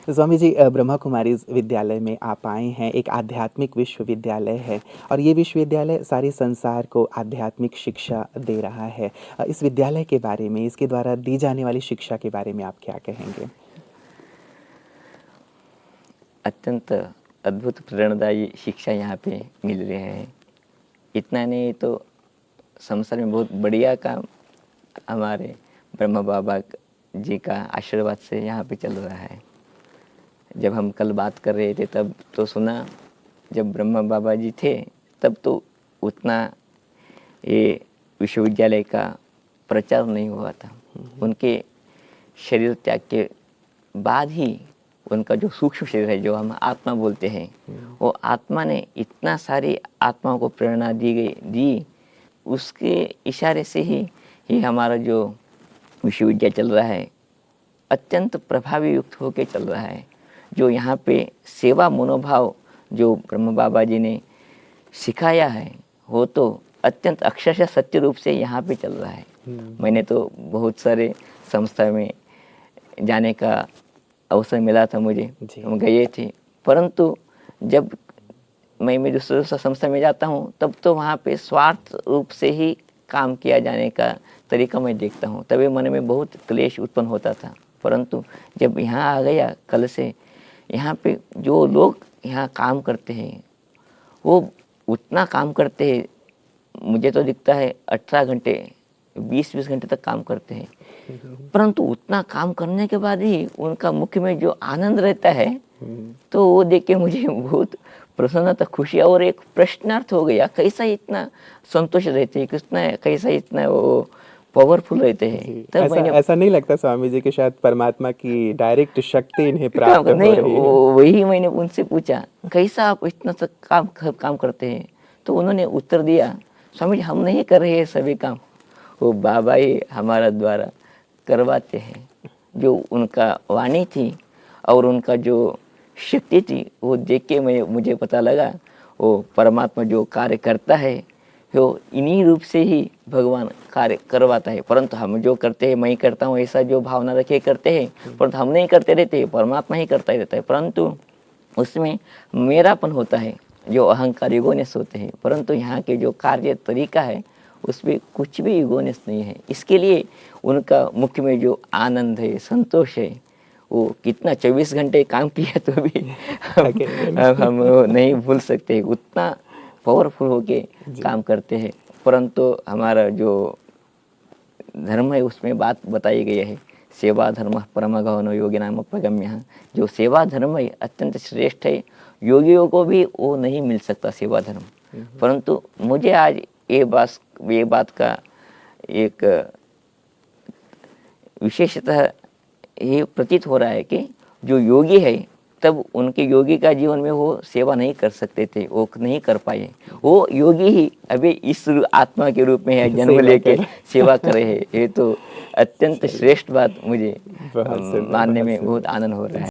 तो स्वामी जी ब्रह्मा कुमारी विद्यालय में आप आए हैं, एक आध्यात्मिक विश्वविद्यालय है और ये विश्वविद्यालय सारे संसार को आध्यात्मिक शिक्षा दे रहा है। इस विद्यालय के बारे में, इसके द्वारा दी जाने वाली शिक्षा के बारे में आप क्या कहेंगे? अत्यंत अद्भुत, प्रेरणादायी शिक्षा यहाँ पे मिल रही है। इतना नहीं तो संसार में बहुत बढ़िया काम हमारे ब्रह्मा बाबा जी का आशीर्वाद से यहाँ पे चल रहा है। जब हम कल बात कर रहे थे, तब तो सुना, जब ब्रह्मा बाबा जी थे, तब तो उतना ये विश्वविद्यालय का प्रचार नहीं हुआ था। उनके शरीर त्याग के बाद ही उनका जो सूक्ष्म शरीर है, जो हम आत्मा बोलते हैं, वो आत्मा ने इतना सारी आत्माओं को प्रेरणा दी गई, दी, उसके इशारे से ही ये हमारा जो विश्वविद्यालय चल रहा है, अत्यंत प्रभावी युक्त होकर चल रहा है। जो यहाँ पे सेवा मनोभाव जो ब्रह्म बाबा जी ने सिखाया है वो तो अत्यंत अक्षरशः सत्य रूप से यहाँ पे चल रहा है। मैंने तो बहुत सारे संस्था में जाने का अवसर मिला था मुझे। हम गए थे। परंतु जब मैं मेरी दूसरे दूसरे संस्था में जाता हूँ तब तो वहाँ पे स्वार्थ रूप से ही काम किया जाने का तरीका मैं देखता हूँ। तभी मन में बहुत क्लेश उत्पन्न होता था। परंतु जब यहाँ आ गया कल से यहाँ पे जो लोग यहाँ काम करते हैं, वो उतना काम करते हैं, मुझे तो दिखता है अठारह घंटे बीस बीस घंटे तक काम करते हैं। परंतु उतना काम करने के बाद ही उनका मुख में जो आनंद रहता है तो वो देख के मुझे बहुत प्रसन्नता, खुशी और एक प्रश्नार्थ हो गया, कैसा इतना संतोष रहते हैं, कितना, कैसा इतना वो पावरफुल रहते हैं। तब ऐसा ऐसा नहीं लगता स्वामी जी के शायद परमात्मा की डायरेक्ट शक्ति इन्हें प्राप्त हो नहीं रही है। वही मैंने उनसे पूछा कैसा आप इतना सब काम काम करते हैं? तो उन्होंने उत्तर दिया स्वामी जी हम नहीं कर रहे हैं सभी काम। वो बाबा ही हमारा द्वारा करवाते हैं। जो उनका वाणी थी और उनका जो शक्ति थी वो देख के मैं मुझे पता लगा वो परमात्मा जो कार्य करता है वो इन्हीं रूप से ही भगवान कार्य करवाता है। परंतु हम जो करते हैं मैं करता हूँ ऐसा जो भावना रखे करते हैं परंतु हम नहीं करते रहते परमात्मा ही करता ही रहता है। परंतु उसमें मेरापन होता है जो अहंकार ईगोनेस होते हैं। परंतु यहाँ के जो कार्य तरीका है उसमें कुछ भी ईगोनेस नहीं है। इसके लिए उनका मुख्य में जो आनंद है संतोष है वो कितना चौबीस घंटे काम किया तो भी हम, हम नहीं भूल सकते। उतना पावरफुल होके काम करते हैं। परंतु हमारा जो धर्म है उसमें बात बताई गई है सेवा धर्म परम गौन योगी नाम प्रगम्य जो सेवा धर्म है अत्यंत श्रेष्ठ है योगियों को भी वो नहीं मिल सकता सेवा धर्म। परंतु मुझे आज ये बात ये बात का एक विशेषतः ये प्रतीत हो रहा है कि जो योगी है तब उनके योगी का जीवन में वो सेवा नहीं कर सकते थे वो नहीं कर पाए। वो योगी ही अभी इस आत्मा के रूप में है जन्म लेके सेवा कर रहे हैं। ये तो अत्यंत श्रेष्ठ बात मुझे मानने में बहुत आनंद हो रहा है।